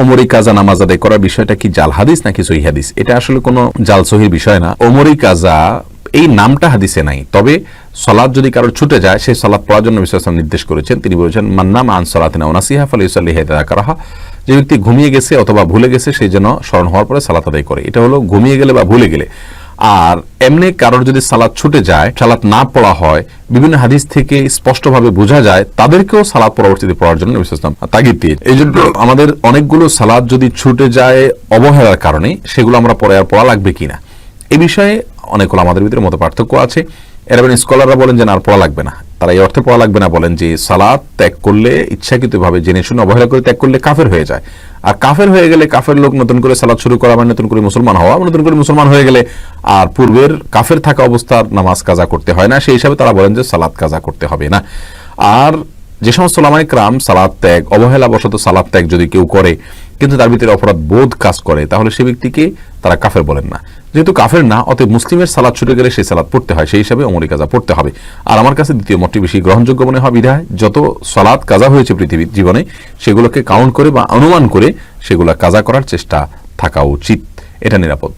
ওমরি কাজা নামাজ আদায় করার বিষয়টা কি জাল হাদিস নাকি সহি হাদিস? এটা আসলে কোনো জাল সহির বিষয় না। ওমরি কাজা এই নামটা হাদিসে নাই। তবে সলাদ যদি কারোর ছুটে যায়, সেই সলাদ পড়ার জন্য বিশ্বাস নির্দেশ করেছেন। তিনি বলেছেন মান্নাম আন সলাতিনা ওনাসিহা ফলে ইসল্লি হেদা করা যে ব্যক্তি ঘুমিয়ে গেছে অথবা ভুলে গেছে সেই জন্য স্মরণ হওয়ার পরে সালাত আদায় করে। এটা হলো ঘুমিয়ে গেলে বা ভুলে গেলে। আর এমনি কারোর যদি সালাদ ছুটে যায়, সালাদ না পড়া হয়, বিভিন্ন হাদিস থেকে স্পষ্টভাবে বোঝা যায়, তাদেরকেও সালাদ পরবর্তীতে পড়ার জন্য ওয়াসাল্লাম তাগিদ দিয়ে এই জন্য আমাদের অনেকগুলো সালাদ যদি ছুটে যায় অবহেলার কারণে, সেগুলো আমরা পরে আর পড়া লাগবে কিনা? এ বিষয়ে অনেকগুলো আমাদের ভিতরে মতো পার্থক্য আছে এরাবেন স্কলাররা বলেন যে না, আর পড়া লাগবে না। তারা এই অর্থে পড়া লাগবে না, বলেন যে সালাদ ত্যাগ করলে, ইচ্ছাকৃতভাবে জেনে শুনে অবহেলা করে ত্যাগ করলে কাফের হয়ে যায়। আর কাফের হয়ে গেলে কাফের লোক নতুন করে সালাদ শুরু করা মানে নতুন করে মুসলমান হওয়া নতুন করে মুসলমান হয়ে গেলে আর পূর্বের কাফের থাকা অবস্থার নামাজ কাজা করতে হয় না, সেই হিসাবে তারা বলেন যে সালাদ কাজা করতে হবে না। আর যে সমস্ত লামাই ক্রাম সালাদ ত্যাগ, অবহেলাবশত সালাদ ত্যাগ যদি কেউ করে, কিন্তু তার ভিতরে অপরাধ বোধ কাজ করে, তাহলে সে ব্যক্তিকে তারা কাফের বলেন না। যেহেতু কাফের না, অতএব মুসলিমের সালাদ ছুটে গেলে সেই সালাদ পড়তে হয়, সেই হিসাবে অমরি কাজা পড়তে হবে। আর আমার কাছে দ্বিতীয় মতটি বেশি গ্রহণযোগ্য মনে হয়, বিধায় যত সালাদ কাজা হয়েছে পৃথিবীর জীবনে, সেগুলোকে কাউন্ট করে বা অনুমান করে সেগুলো কাজা করার চেষ্টা থাকা উচিত। এটা নিরাপদ।